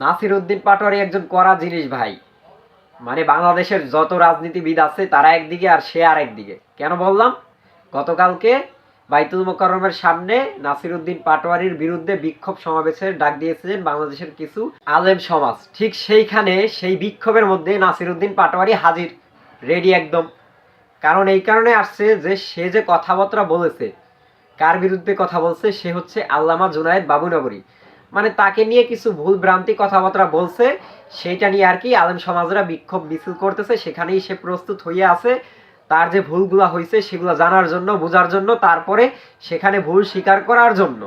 নাসির উদ্দিন পাটোয়ারি একজন কড়া জিনিস ভাই। মানে বাংলাদেশের যত রাজনীতিবিদ আছে, তারা একদিকে আর সে আর একদিকে। কেন বললাম? গতকালকে বাইতুল মোকাররমের সামনে নাসির উদ্দিন পাটোয়ারির বিরুদ্ধে বিক্ষোভ সমাবেশের ডাক দিয়েছিলেন বাংলাদেশের কিছু আলেম সমাজ। ঠিক সেইখানে সেই বিক্ষোভের মধ্যে নাসির উদ্দিন পাটোয়ারি হাজির রেডি একদম। কারণ এই কারণে আসছে যে, সে যে কথাবার্তা বলেছে, কার বিরুদ্ধে কথা বলছে, সে হচ্ছে আল্লামা জুনায়েদ বাবুনগরী। মানে তাকে নিয়ে কিছু ভুল ভ্রান্তি কথাবার্তা বলছে, সেইটা নিয়ে আর কি আলেম সমাজরা বিক্ষোভ মিছিল করতেছে, সেখানেই সে প্রস্তুত হয়ে আছে। তার যে ভুলগুলা হয়েছে সেগুলো জানার জন্য, বোঝার জন্য, তারপরে সেখানে ভুল স্বীকার করার জন্য।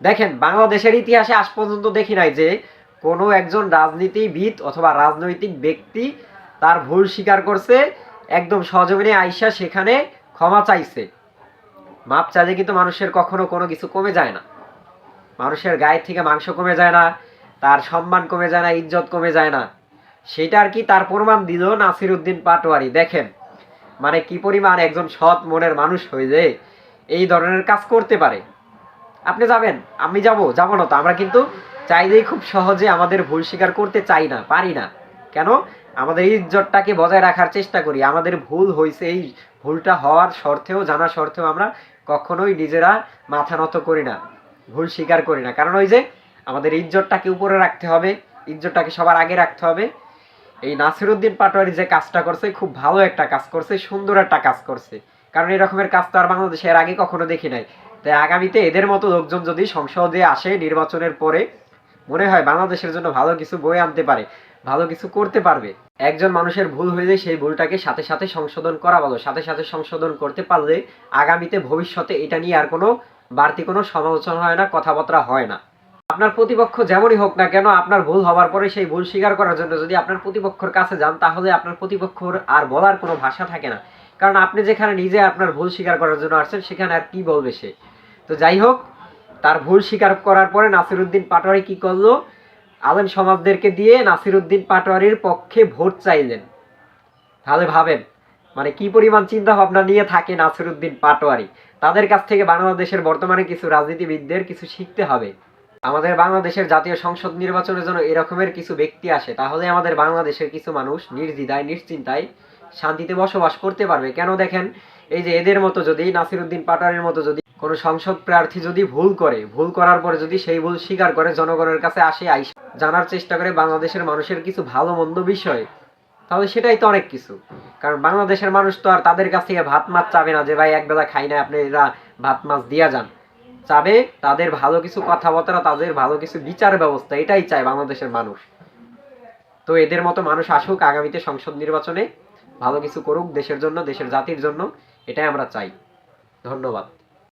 দেখেন, বাংলাদেশের ইতিহাসে আজ পর্যন্ত দেখি নাই যে কোনো একজন রাজনীতিবিদ অথবা রাজনৈতিক ব্যক্তি তার ভুল স্বীকার করছে, একদম সজমিনে আইসা সেখানে ক্ষমা চাইছে। মাপ চাইলে কিন্তু মানুষের কখনো কোনো কিছু কমে যায় না। মানুষের গায়ে থেকে মাংস কমে যায় না, তার সম্মান কমে যায় না, ইজ্জত কমে যায় না। সেটা আর কি তার প্রমাণ দিল নাসির উদ্দিন পাটোয়ারি। দেখেন মানে কি পরিমাণ একজন সৎ মনের মানুষ হয়ে যে এই ধরনের কাজ করতে পারে। আপনি যাবেন, আমি যাব যাব না তো। আমরা কিন্তু চাইলেই খুব সহজে আমাদের ভুল স্বীকার করতে চাই না, পারি না। কেন? আমাদের ইজ্জতটাকে বজায় রাখার চেষ্টা করি। আমাদের ভুল হয়েছে এই ভুলটা হওয়ার শর্তেও জানা শর্তেও আমরা কখনোই নিজেরা মাথা নত করি না। ভুল স্বীকার করি না। কারণ ওই যে আমাদের ইজ্জতটাকে উপরে রাখতে হবে, ইজ্জতটাকে সবার আগে রাখতে হবে। এই নাসিরুদ্দিন পাটোয়ারি যে কাজটা করছে, খুব ভালো একটা কাজ করছে, সুন্দর একটা কাজ করছে। কারণ এই রকমের কাজ তো আর বাংলাদেশে এর আগে কখনো দেখি নাই। তাই আগামীতে এদের মতো লোকজন যদি সংসদে আসে, নির্বাচনের পরে, মনে হয় বাংলাদেশের জন্য ভালো কিছু বই আনতে পারে, ভালো কিছু করতে পারবে। একজন মানুষের ভুল হয়ে যায় সেই ভুলটাকে সাথে সাথে সংশোধন করা ভালো। সাথে সাথে সংশোধন করতে পারলে আগামীতে ভবিষ্যতে এটা নিয়ে আর কোনো বাড়তি কোনো সমালোচনা হয় না, কথাবার্তা হয় না। আপনার প্রতিপক্ষ যেমনই হোক না কেন, আপনার ভুল হওয়ার পরে সেই ভুল স্বীকার করার জন্য যদি আপনার প্রতিপক্ষর কাছে যান, তাহলে আপনার প্রতিপক্ষর আর বলার কোনো ভাষা থাকে না। কারণ আপনি যেখানে নিজে আপনার ভুল স্বীকার করার জন্য আসছেন, সেখানে আর কি বলবে সে? তো যাই হোক, তার ভুল স্বীকার করার পরে নাসিরুদ্দিন পাটোয়ারি কি করল? আলেম সমাজদেরকে দিয়ে নাসিরুদ্দিন পাটোয়ারির পক্ষে ভোট চাইলেন। তাহলে ভাবেন মানে কি পরিমাণ চিন্তা ভাবনা নিয়ে থাকে নাসিরুদ্দিন পাটোয়ারি? তাদের কাছ থেকে বাংলাদেশের বর্তমানে কিছু রাজনীতিবিদদের কিছু শিখতে হবে। আমাদের বাংলাদেশের জাতীয় সংসদ নির্বাচনের জন্য এরকমের কিছু ব্যক্তি আসে, তাহলে আমাদের বাংলাদেশের কিছু মানুষ নির্দ্বিধায়, নিশ্চিন্তায় শান্তিতে বসবাস করতে পারবে। কেন দেখেন, এই যে এদের মতো যদি, নাসিরুদ্দিন পাটারের মতো যদি কোনো সংসদ প্রার্থী যদি ভুল করে, ভুল করার পরে যদি সেই ভুল স্বীকার করে, জনগণের কাছে আসে, আইস জানার চেষ্টা করে বাংলাদেশের মানুষের কিছু ভালো মন্দ বিষয়। তাহলে সেটাই তো অনেক কিছু। কারণ বাংলাদেশের মানুষ তো আর তাদের কাছ থেকে ভাত মাছ চাবে না যে, ভাই, এক বেলা খাই না, আপনি এরা ভাত মাছ দিয়া যান। চাবে, তাদের ভালো কিছু কথাবার্তা, তাদের ভালো কিছু বিচার ব্যবস্থা, এটাই চায় বাংলাদেশের মানুষ। তো এদের মতো মানুষ আসুক আগামীতে সংসদ নির্বাচনে, ভালো কিছু করুক দেশের জন্য, দেশের জাতির জন্য, এটাই আমরা চাই। ধন্যবাদ।